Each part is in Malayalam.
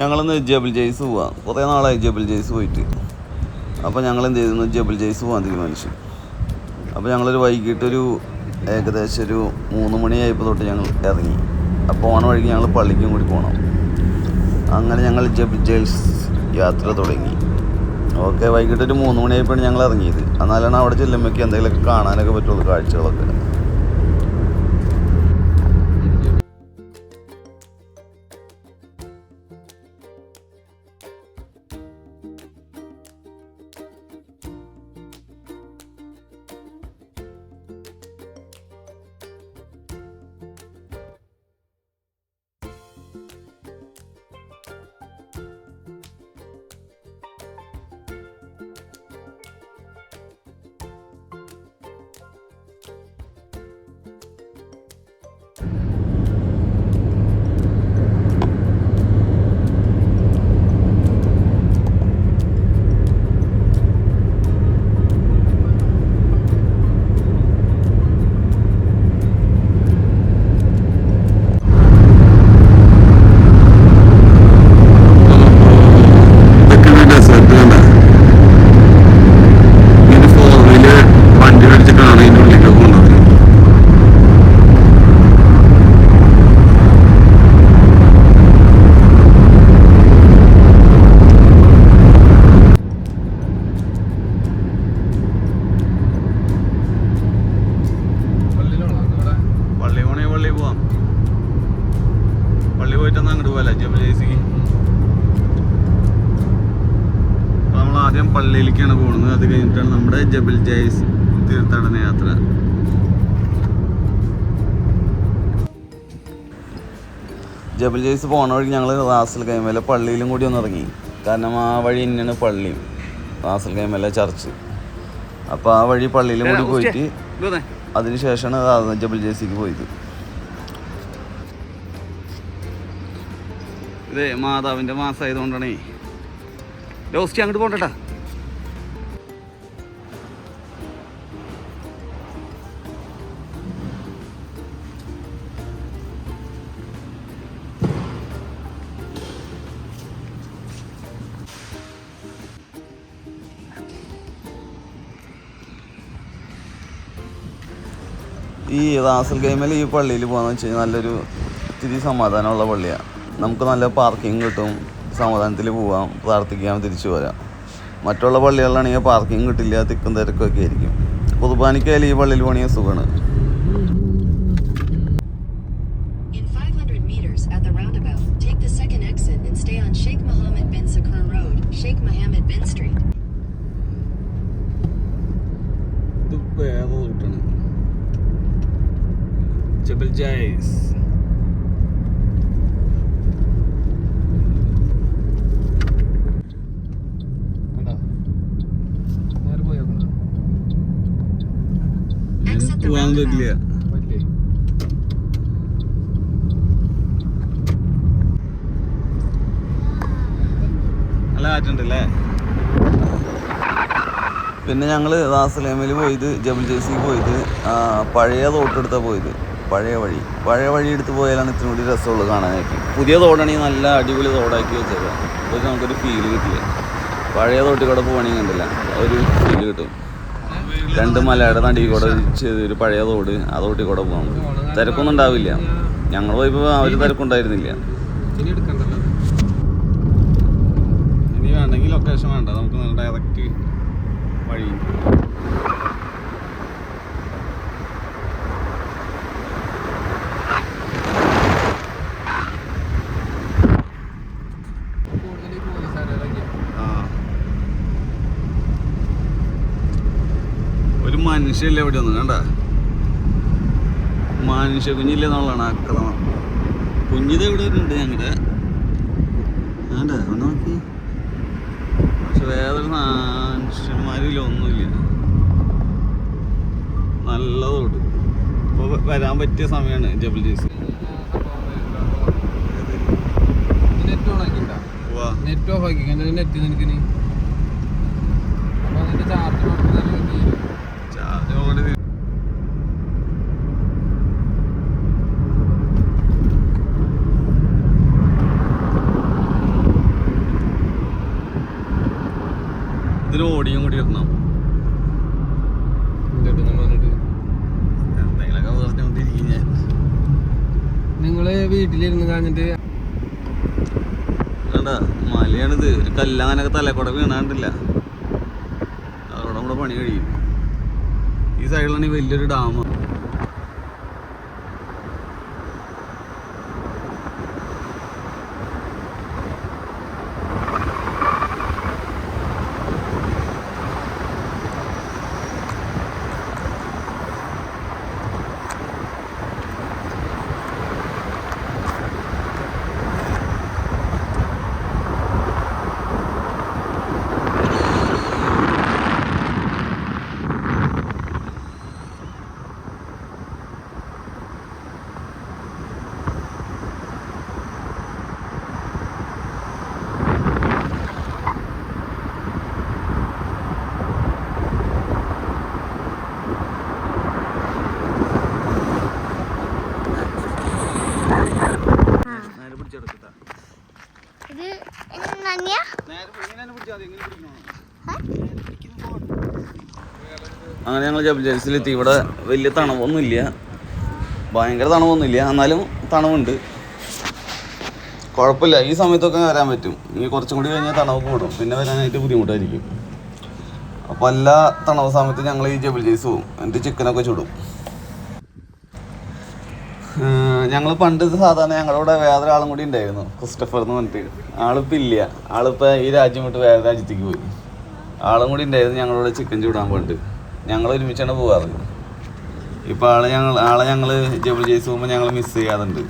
ഞങ്ങളിന്ന് ജബിൾ ജെയ്സ് പോവാം. കുറേ നാളായി ജബിൾ ജെയ്സ് പോയിട്ട്. അപ്പോൾ ഞങ്ങൾ എന്ത് ചെയ്തു ജബിൾ ജെയ്സ് പോകാൻ തീരുമാനിച്ചു. അപ്പോൾ ഞങ്ങളൊരു വൈകിട്ടൊരു ഏകദേശം ഒരു മൂന്ന് മണിയായപ്പോൾ തൊട്ട് ഞങ്ങൾ ഇറങ്ങി അപ്പോൾ പോണ വഴിക്ക് ഞങ്ങൾ പള്ളിക്കും കൂടി പോകണം അങ്ങനെ ഞങ്ങൾ ജബിൾ ജെയ്സ് യാത്ര തുടങ്ങി. ഓക്കെ വൈകിട്ടൊരു മൂന്ന് മണിയായപ്പോഴാണ് ഞങ്ങൾ ഇറങ്ങിയത് എന്നാലാണ് അവിടെ ചെല്ലുമ്പോഴേക്ക് എന്തെങ്കിലുമൊക്കെ കാണാനൊക്കെ പറ്റുള്ളൂ കാഴ്ചകളൊക്കെ. അങ്ങോട്ട് പോകല ജമലേസിക്ക് അപ്പോൾ നമ്മൾ ആദ്യം പള്ളിയിലേക്കാണ് പോകുന്നത് അത് കഴിഞ്ഞിട്ടാണ് നമ്മുടെ ജബൽ ജയ്സ് തീർത്ഥാടന യാത്ര. ജബൽ ജയ്സ് പോണ വഴി ഞങ്ങൾ റാസൽ കൈമല പള്ളിയിലും കൂടി ഒന്ന് ഇറങ്ങി. കാരണം ആ വഴി തന്നെയാണ് പള്ളിയും റാസൽ കൈമല ചർച്ച്. അപ്പോൾ ആ വഴി പള്ളിയിലും കൂടി പോയിട്ട് അതിനുശേഷമാണ് ജബൽ ജയ്സിക്ക് പോയത്. ഇതേ മാതാവിന്റെ മാസമായതുകൊണ്ടാണേ ലോസ്റ്റ് അങ്ങോട്ട് പോകണ്ടട്ടാ. ഈ റാസൽ ഗെയിമിൽ ഈ പള്ളിയിൽ പോകാന്ന് വെച്ച് കഴിഞ്ഞാൽ നല്ലൊരു ഇത്തിരി സമാധാനമുള്ള പള്ളിയാണ് നമുക്ക് നല്ല പാർക്കിംഗ് കിട്ടും. സമാധാനത്തിൽ പോവാം പ്രാർത്ഥിക്കാം തിരിച്ചു വരാം. മറ്റുള്ള പള്ളികളിലാണെങ്കിൽ പാർക്കിംഗ് കിട്ടില്ല തിക്കും തിരക്കൊക്കെ ആയിരിക്കും. കുർബാനിക്കായാലും ഈ പള്ളിയിൽ പോകണമെങ്കിൽ സുഖമാണ്. In 500 പറ്റില്ല roundabout. നല്ല കാറ്റുണ്ടല്ലേ? പിന്നെ ഞങ്ങൾ ദാസലേമയിൽ പോയത് ജബൽ ജേസിക്ക് പോയത് പഴയ തോട്ടെടുത്താണ് പോയത് പഴയ വഴി. പഴയ വഴി എടുത്ത് പോയാലാണ് ഇത്തിരി കൂടി രസമുള്ളത് കാണാനായിട്ട്. പുതിയ തോടാണെങ്കിൽ നല്ല അടിപൊളി തോടാക്കി വെച്ചേക്കാം. അപ്പോൾ നമുക്കൊരു ഫീൽ കിട്ടില്ല. പഴയ തോട്ടിൽ കൂടെ പോകണമെങ്കിൽ കണ്ടില്ല. ഒരു ഫീൽ കിട്ടും. രണ്ട് മലയുടെ നടി കൂടെ ഒരു പഴയ തോട് ആ തോട്ടിൽ കൂടെ പോകാൻ തിരക്കൊന്നും ഉണ്ടാവില്ല. ഞങ്ങൾ പോയപ്പോൾ ഒരു തിരക്കുണ്ടായിരുന്നില്ല ഇനി വേണ്ടെങ്കിൽ ലൊക്കേഷൻ വേണ്ട. നമുക്ക് ഡയറക്റ്റ് വഴി. മനുഷ്യല്ലേ ഇവിടെ ഒന്നും കണ്ട? മനുഷ്യ കുഞ്ഞില്ലേ എന്നുള്ളതാണ് ആക്രമണം. കുഞ്ഞിത് ഇവിടെ ഉണ്ട് ഞങ്ങളുടെ വേണ്ട നോക്കി. പക്ഷെ വേറൊരു മനുഷ്യന്മാരില്ല ഒന്നുമില്ല. നല്ലതോട് ഇപ്പോൾ വരാൻ പറ്റിയ സമയമാണ് ജബിൾ ജീസ് നെറ്റ് ഓഫ് ആക്കി നെറ്റ് നിനക്ക് നീ അപ്പൊ അതിന്റെ ചാർജ് മാത്രമേ ഇതിൽ ഓടിയും കൂടി ഇടണം. നിങ്ങൾ വീട്ടിലിരുന്ന് കാഞ്ഞിട്ട് കണ്ടാ മലയാണിത്. കല്ലാനൊക്കെ തലക്കൂടെ വീണാണ്ടില്ല. അതോടെ കൂടെ പണി കഴിയും. ഈ സൈഡിലാണ് വലിയൊരു ഡാം നേരെ പിടിച്ചെടുക്കട്ടാ. ഇത് നേരെ ഇങ്ങനെ പിടിച്ചാൽ മതി ഇങ്ങനെ പിടിക്കണോ? അങ്ങനെ ഞങ്ങൾ ജബൽ ജൽസിലെത്തി ഇവിടെ വലിയ തണവൊന്നുമില്ല. ഭയങ്കര തണവൊന്നുമില്ല. എന്നാലും തണവുണ്ട്. കുഴപ്പമില്ല. ഈ സമയത്തൊക്കെ വരാൻ പറ്റും. ഇനി കുറച്ചും കൂടി കഴിഞ്ഞാൽ തണവ് കൂടും. പിന്നെ വരാനായിട്ട് ബുദ്ധിമുട്ടായിരിക്കും. അപ്പോൾ എല്ലാ തണവ് സമയത്ത് ഞങ്ങൾ ഈ ജബൽ ജൈസ് പോകും എന്നിട്ട് ചിക്കനൊക്കെ ചുടും. ഞങ്ങൾ പണ്ട് സാധാരണ ഞങ്ങളുടെ കൂടെ വേറെ ആളും കൂടി ഉണ്ടായിരുന്നു ക്രിസ്റ്റഫർ എന്ന് പറഞ്ഞിട്ട്. ആളിപ്പോൾ ഇല്ല. ആളിപ്പോൾ ഈ രാജ്യം വിട്ട് വേറെ രാജ്യത്തേക്ക് പോയി. ആളും കൂടി ഉണ്ടായിരുന്നു ഞങ്ങളോട് ചിക്കൻ ചൂടാൻ പോയിട്ട് ഞങ്ങൾ ഒരുമിച്ചാണ് പോവാറ്. ഇപ്പോൾ ആളെ ഞങ്ങൾ ആളെ ഞങ്ങൾ ജബിൾ ജയ്സ് പോകുമ്പോൾ ഞങ്ങൾ മിസ് ചെയ്യാറുണ്ട്.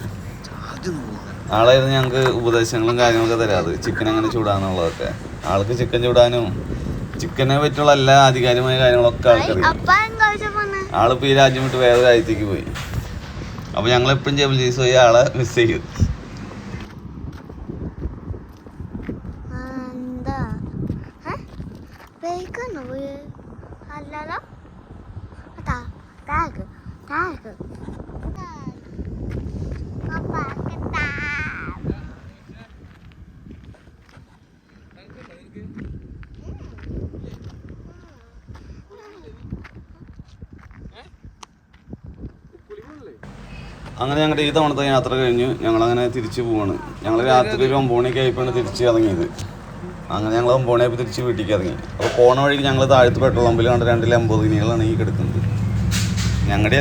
ആളായിരുന്നു ഞങ്ങൾക്ക് ഉപദേശങ്ങളും കാര്യങ്ങളൊക്കെ തരാറ്. ചിക്കൻ അങ്ങനെ ചൂടാന്നുള്ളതൊക്കെ. ആൾക്ക് ചിക്കൻ ചൂടാനും ചിക്കനെ പറ്റിയുള്ള എല്ലാ ആധികാരികമായ കാര്യങ്ങളൊക്കെ ആൾക്കറിയാം. ആളിപ്പോ ആളിപ്പോൾ ഈ രാജ്യം വിട്ട് വേറെ രാജ്യത്തേക്ക് പോയി. അപ്പോൾ ജബിൾ ജയ്സ് പോയി ആളെ മിസ് ചെയ്യും. അല്ലല്ലോ? അതാ ടാഗ് ടാഗ് അങ്ങനെ ഞങ്ങളുടെ ഈ തവണത്തെ യാത്ര കഴിഞ്ഞ് ഞങ്ങളങ്ങനെ തിരിച്ചു പോവാണ്. ഞങ്ങൾ രാത്രി ഒരു ഒമ്പോണിക്ക് ആയപ്പോഴാണ് തിരിച്ച് ഇറങ്ങിയത്. അങ്ങനെ ഞങ്ങൾ ഒമ്പത് മണിയായപ്പോൾ തിരിച്ച് വീട്ടിലേക്ക് ഇറങ്ങി. അപ്പോൾ പോണ വഴിക്ക് ഞങ്ങൾ താഴത്ത് പെട്രോൾ പമ്പിൽ കണ്ട രണ്ട് ലംബോദിനികളാണ് ഈ കിടക്കുന്നത്. ഞങ്ങളുടെ